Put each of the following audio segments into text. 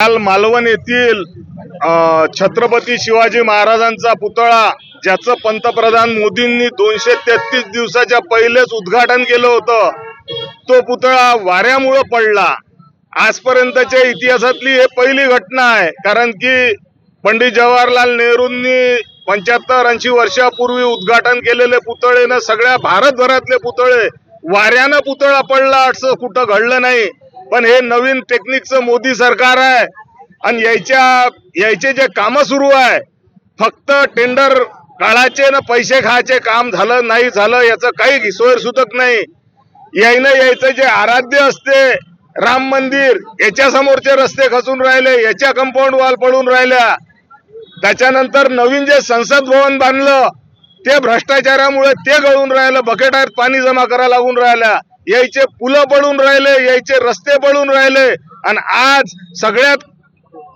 काल मालवण येथील छत्रपती शिवाजी महाराजांचा पुतळा ज्याचं पंतप्रधान मोदींनी दोनशे तेहतीस दिवसाच्या पहिलेच उद्घाटन केलं होतं तो पुतळा वाऱ्यामुळं पडला. आजपर्यंतच्या इतिहासातली हे पहिली घटना आहे कारण की पंडित जवाहरलाल नेहरूंनी पंच्याहत्तर ऐंशी वर्षापूर्वी उद्घाटन केलेले पुतळे सगळ्या भारतभरातले पुतळे वाऱ्यानं पुतळा पडला असं कुठं घडलं नाही. पण हे नवीन टेक्निकचं मोदी सरकार आहे. आणि यायच्या यायचे जे कामं सुरू आहे फक्त टेंडर काढायचे ना पैसे खायचे काम झालं नाही झालं याचं काही सोयर सुचत नाही. यायनं यायचं जे आराध्य असते राम मंदिर याच्या समोरचे रस्ते खचून राहिले याच्या कंपाऊंड वॉल पडून राहिल्या. त्याच्यानंतर नवीन जे संसद भवन बांधलं ते भ्रष्टाचारामुळे ते गळून राहिलं बकेटात पाणी जमा करा लागून राहिल्या. यायचे पुलं पडून राहिले यायचे रस्ते पडून राहिले. आणि आज सगळ्यात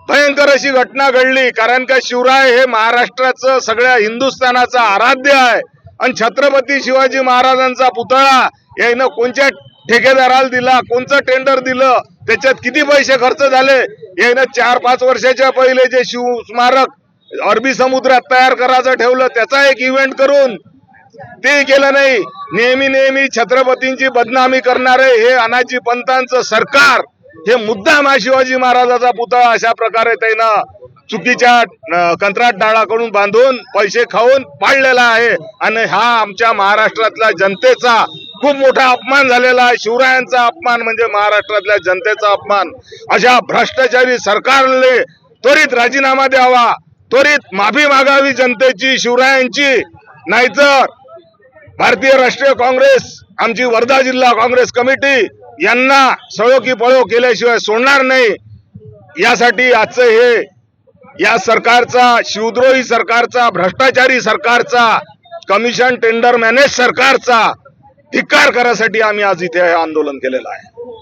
भयंकर अशी घटना घडली. कारण का शिवराय हे महाराष्ट्राचं सगळ्या हिंदुस्थानाचं आराध्य आहे. आणि छत्रपती शिवाजी महाराजांचा पुतळा यानं कोणत्या ठेकेदाराला दिला कोणचं टेंडर दिलं त्याच्यात किती पैसे खर्च झाले? यानं चार पाच वर्षाच्या पहिले जे शिव स्मारक अरबी समुद्रात तयार करायचं ठेवलं त्याचा एक इव्हेंट करून ते केलं नाही. नेहमी नेहमी छत्रपतींची बदनामी करणारे हे अनाजी पंतांचं सरकार हे मुद्दाम हा शिवाजी महाराजाचा पुतळा अशा प्रकारे त्यानं चुकीच्या कंत्राट कंत्राटदाराकडून बांधून पैसे खाऊन पाडलेला आहे. आणि हा आमच्या महाराष्ट्रातल्या जनतेचा खूप मोठा अपमान झालेला आहे. शिवरायांचा अपमान म्हणजे महाराष्ट्रातल्या जनतेचा अपमान. अशा भ्रष्टाचारी सरकारने त्वरित राजीनामा द्यावा. त्वरित माफी मागावी जनतेची शिवरायांची. नाहीतर भारतीय राष्ट्रीय काँग्रेस आमची वर्धा जिल्हा काँग्रेस कमिटी यांना सळो की पळो केल्याशिवाय सोडणार नाही. यासाठी आजचं हे या सरकारचा शिवद्रोही सरकारचा भ्रष्टाचारी सरकारचा कमिशन टेंडर मॅनेज सरकारचा धिक्कार करायसाठी आम्ही आज इथे आंदोलन केलेलं आहे.